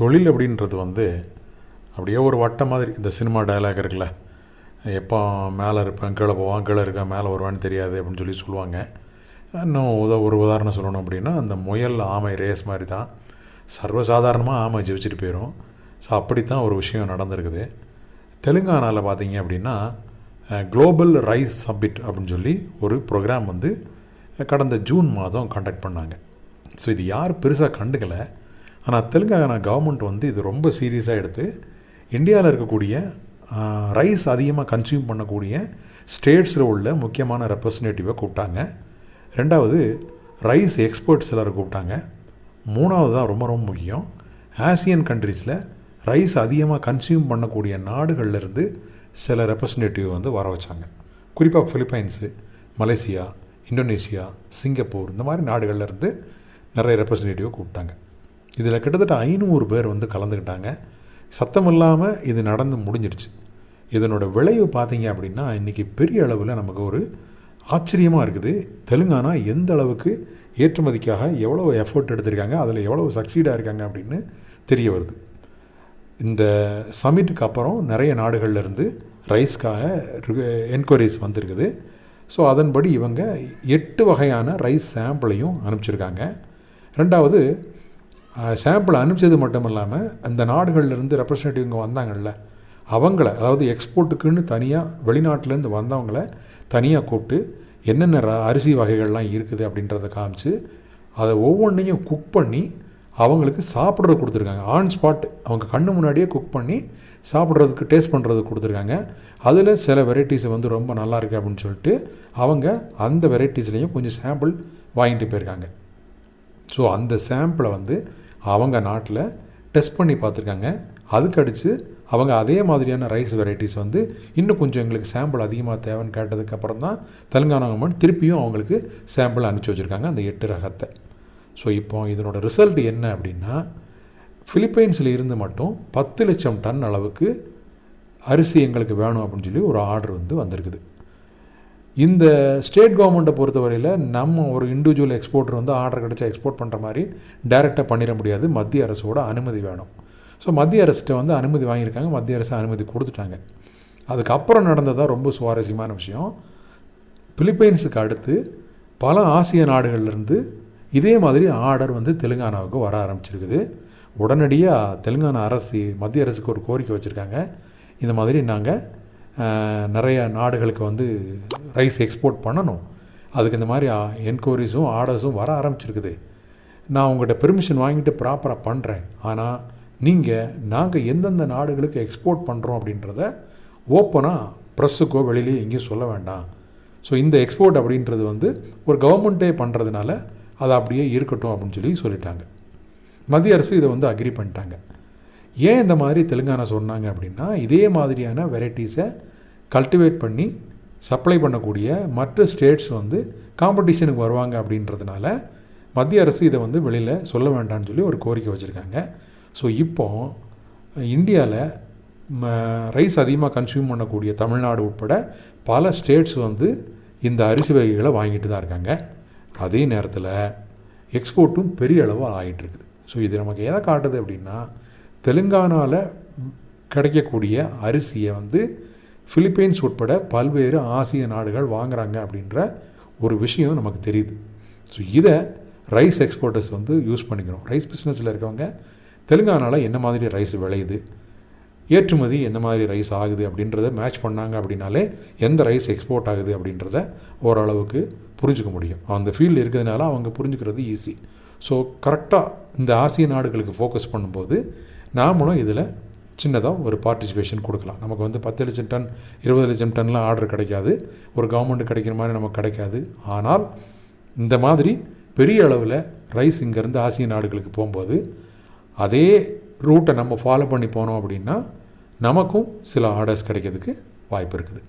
தொழில் அப்படின்றது வந்து அப்படியே ஒரு வட்டம் மாதிரி. இந்த சினிமா டைலாக் இருக்குல்ல எப்போ மேலே இருப்பேன் கீழே போவான் கீழே இருக்கேன் மேலே வருவான்னு தெரியாது அப்படின்னு சொல்லி சொல்லுவாங்க. இன்னும் உத ஒரு உதாரணம் சொல்லணும் அப்படின்னா அந்த முயல் ஆமை ரேஸ் மாதிரி தான். சர்வசாதாரணமாக ஆமை ஜெயிச்சுட்டு போயிடும் ஸோ அப்படித்தான் ஒரு விஷயம் நடந்திருக்குது. தெலுங்கானாவில் பார்த்தீங்க அப்படின்னா குளோபல் ரைஸ் சப்மிட் அப்படின்னு சொல்லி ஒரு ப்ரோக்ராம் வந்து கடந்த ஜூன் மாதம் கண்டக்ட் பண்ணாங்க. ஸோ இது யார் பெருசாக கண்டுக்கலை. ஆனால் தெலுங்கானா கவர்மெண்ட் வந்து இது ரொம்ப சீரியஸாக எடுத்து இந்தியாவில் இருக்கக்கூடிய ரைஸ் அதிகமாக கன்சியூம் பண்ணக்கூடிய ஸ்டேட்ஸில் உள்ள முக்கியமான ரெப்ரசன்டேட்டிவை கூப்பிட்டாங்க. ரெண்டாவது ரைஸ் எக்ஸ்பர்ட்ஸ் எல்லோரும் கூப்பிட்டாங்க. மூணாவது தான் ரொம்ப ரொம்ப முக்கியம். ஆசியன் கண்ட்ரீஸில் ரைஸ் அதிகமாக கன்சியூம் பண்ணக்கூடிய நாடுகள்லேருந்து சில ரெப்ரசன்டேட்டிவ் வந்து வர வச்சாங்க. குறிப்பாக ஃபிலிப்பைன்ஸு மலேசியா இந்தோனேஷியா சிங்கப்பூர் இந்த மாதிரி நாடுகள்லேருந்து நிறைய ரெப்ரசன்டேட்டிவை கூப்பிட்டாங்க. இதில் கிட்டத்தட்ட ஐநூறு பேர் வந்து கலந்துக்கிட்டாங்க. சத்தம் இல்லாமல் இது நடந்து முடிஞ்சிடுச்சு இதனோட விளைவு பார்த்தீங்க அப்படின்னா இன்றைக்கி பெரிய அளவில் நமக்கு ஒரு ஆச்சரியமாக இருக்குது. தெலுங்கானா எந்த அளவுக்கு ஏற்றுமதிக்காக எவ்வளோ எஃபர்ட் எடுத்திருக்காங்க அதில் எவ்வளோ சக்சீடாக இருக்காங்க அப்படின்னு தெரிய வருது. இந்த சமிட்டுக்கு அப்புறம் நிறைய நாடுகள்லேருந்து ரைஸ்க்காக என்கொயரிஸ் வந்திருக்குது. ஸோ அதன்படி இவங்க எட்டு வகையான ரைஸ் சாம்பிளையும் அனுப்பிச்சிருக்காங்க. ரெண்டாவது சாம்பிள் அனுப்பிச்சது மட்டும் இல்லாமல் அந்த நாடுகள்லேருந்து ரெப்ரசன்டேட்டிவ்ங்க வந்தாங்கள்ல அவங்கள அதாவது எக்ஸ்போர்ட்டுக்குன்னு தனியாக வெளிநாட்டிலேருந்து வந்தவங்கள தனியாக கூப்பிட்டு என்னென்ன அரிசி வகைகள்லாம் இருக்குது அப்படின்றத காமிச்சு அதை ஒவ்வொன்றையும் குக் பண்ணி அவங்களுக்கு சாப்பிட்றது கொடுத்துருக்காங்க. ஆன் ஸ்பாட் அவங்க கண்ணு முன்னாடியே குக் பண்ணி சாப்பிட்றதுக்கு டேஸ்ட் பண்ணுறதுக்கு கொடுத்துருக்காங்க. அதில் சில வெரைட்டிஸ் வந்து ரொம்ப நல்லா இருக்கு அப்படின்னு சொல்லிட்டு அவங்க அந்த வெரைட்டிஸ்லேயும் கொஞ்சம் சாம்பிள் வாங்கிட்டு போயிருக்காங்க. ஸோ அந்த சாம்பிளை வந்து அவங்க நாட்டில் டெஸ்ட் பண்ணி பார்த்துருக்காங்க. அதுக்கு அவங்க அதே மாதிரியான ரைஸ் வெரைட்டிஸ் வந்து இன்னும் கொஞ்சம் எங்களுக்கு சாம்பிள் அதிகமாக தேவைன்னு கேட்டதுக்கப்புறம் தான் தெலுங்கானா கவர்மெண்ட் திருப்பியும் அவங்களுக்கு சாம்பிள் அனுப்பிச்சி வச்சுருக்காங்க அந்த எட்டு ரகத்தை. ஸோ இப்போ இதனோட ரிசல்ட் என்ன அப்படின்னா ஃபிலிப்பைன்ஸில் இருந்து மட்டும் பத்து லட்சம் டன் அளவுக்கு அரிசி எங்களுக்கு வேணும் அப்படின்னு சொல்லி ஒரு ஆர்டர் வந்து வந்திருக்குது. இந்த ஸ்டேட் கவர்மெண்ட்டை பொறுத்தவரையில் நம்ம ஒரு இண்டிவிஜுவல் எக்ஸ்போர்ட்டர் வந்து ஆர்டர் கிடச்சா எக்ஸ்போர்ட் பண்ணுற மாதிரி டைரெக்டாக பண்ணிட முடியாது. மத்திய அரசோட அனுமதி வேணும். ஸோ மத்திய அரசிட்ட வந்து அனுமதி வாங்கியிருக்காங்க. மத்திய அரசு அனுமதி கொடுத்துட்டாங்க. அதுக்கப்புறம் நடந்ததாக ரொம்ப சுவாரஸ்யமான விஷயம். பிலிப்பைன்ஸுக்கு அடுத்து பல ஆசிய நாடுகள்லேருந்து இதே மாதிரி ஆர்டர் வந்து தெலுங்கானாவுக்கு வர ஆரம்பிச்சிருக்குது. உடனடியாக தெலுங்கானா அரசு மத்திய அரசுக்கு ஒரு கோரிக்கை வச்சுருக்காங்க. இந்த மாதிரி நாங்கள் நிறைய நாடுகளுக்கு வந்து ரைஸ் எக்ஸ்போர்ட் பண்ணணும். அதுக்கு இந்த மாதிரி என்கொயரிஸும் ஆர்டர்ஸும் வர ஆரம்பிச்சிருக்குது. நான் உங்கள்கிட்ட பெர்மிஷன் வாங்கிட்டு ப்ராப்பராக பண்ணுறேன் ஆனால் நீங்கள் நாங்கள் எந்தெந்த நாடுகளுக்கு எக்ஸ்போர்ட் பண்ணுறோம் அப்படின்றத ஓப்பனாக ப்ரெஸ்ஸுக்கோ வெளியிலேயே எங்கேயும் சொல்ல வேண்டாம். ஸோ இந்த எக்ஸ்போர்ட் அப்படின்றது வந்து ஒரு கவர்மெண்ட்டே பண்ணுறதுனால அது அப்படியே இருக்கட்டும் அப்படின்னு சொல்லி சொல்லிட்டாங்க. மத்திய அரசு இதை வந்து அக்ரி பண்ணிட்டாங்க. ஏன் இந்த மாதிரி தெலுங்கானா சொன்னாங்க அப்படின்னா இதே மாதிரியான வெரைட்டிஸை கல்டிவேட் பண்ணி சப்ளை பண்ணக்கூடிய மற்ற ஸ்டேட்ஸ் வந்து காம்படிஷனுக்கு வருவாங்க அப்படின்றதுனால மத்திய அரசு இதை வந்து வெளியில் சொல்ல வேண்டாம்னு சொல்லி ஒரு கோரிக்கை வச்சுருக்காங்க. ஸோ இப்போ இந்தியாவில் ரைஸ் அதிகமாக கன்சியூம் பண்ணக்கூடிய தமிழ்நாடு உட்பட பல ஸ்டேட்ஸ் வந்து இந்த அரிசி வகைகளை வாங்கிட்டு தான் இருக்காங்க. அதே நேரத்தில் எக்ஸ்போர்ட்டும் பெரிய அளவு ஆகிட்டு இருக்குது. ஸோ இது நமக்கு எதை காட்டுது அப்படின்னா தெலுங்கானாவில் கிடைக்கக்கூடிய அரிசியை வந்து ஃபிலிப்பைன்ஸ் உட்பட பல்வேறு ஆசிய நாடுகள் வாங்குறாங்க அப்படின்ற ஒரு விஷயம் நமக்கு தெரியுது. ஸோ இதை ரைஸ் எக்ஸ்போர்ட்டர்ஸ் வந்து யூஸ் பண்ணிக்கணும் ரைஸ் பிஸ்னஸில் இருக்கவங்க தெலுங்கானாவில் என்ன மாதிரி ரைஸ் விளையுது? ஏற்றுமதி எந்த மாதிரி ரைஸ் ஆகுது அப்படின்றத மேட்ச் பண்ணாங்க அப்படின்னாலே எந்த ரைஸ் எக்ஸ்போர்ட் ஆகுது அப்படின்றத ஓரளவுக்கு புரிஞ்சுக்க முடியும். அந்த ஃபீல்டு இருக்கிறதுனால அவங்க புரிஞ்சுக்கிறது ஈஸி ஸோ கரெக்டாக இந்த ஆசிய நாடுகளுக்கு ஃபோக்கஸ் பண்ணும்போது நாமளும் இதில் சின்னதாக ஒரு பார்ட்டிசிபேஷன் கொடுக்கலாம். நமக்கு வந்து பத்து லட்சம் டன் இருபது லட்சம் டன்லாம் ஆர்டர் கிடைக்காது. ஒரு கவர்மெண்ட் கிடைக்கிற மாதிரி நமக்கு கிடைக்காது. ஆனால் இந்த மாதிரி பெரிய அளவில் ரைஸ் இங்கேருந்து ஆசிய நாடுகளுக்கு போகும்போது அதே ரூட்டை நம்ம ஃபாலோ பண்ணி போனோம் அப்படின்னா நமக்கும் சில ஆர்டர்ஸ் கிடைக்கிறதுக்கு வாய்ப்பு இருக்குது.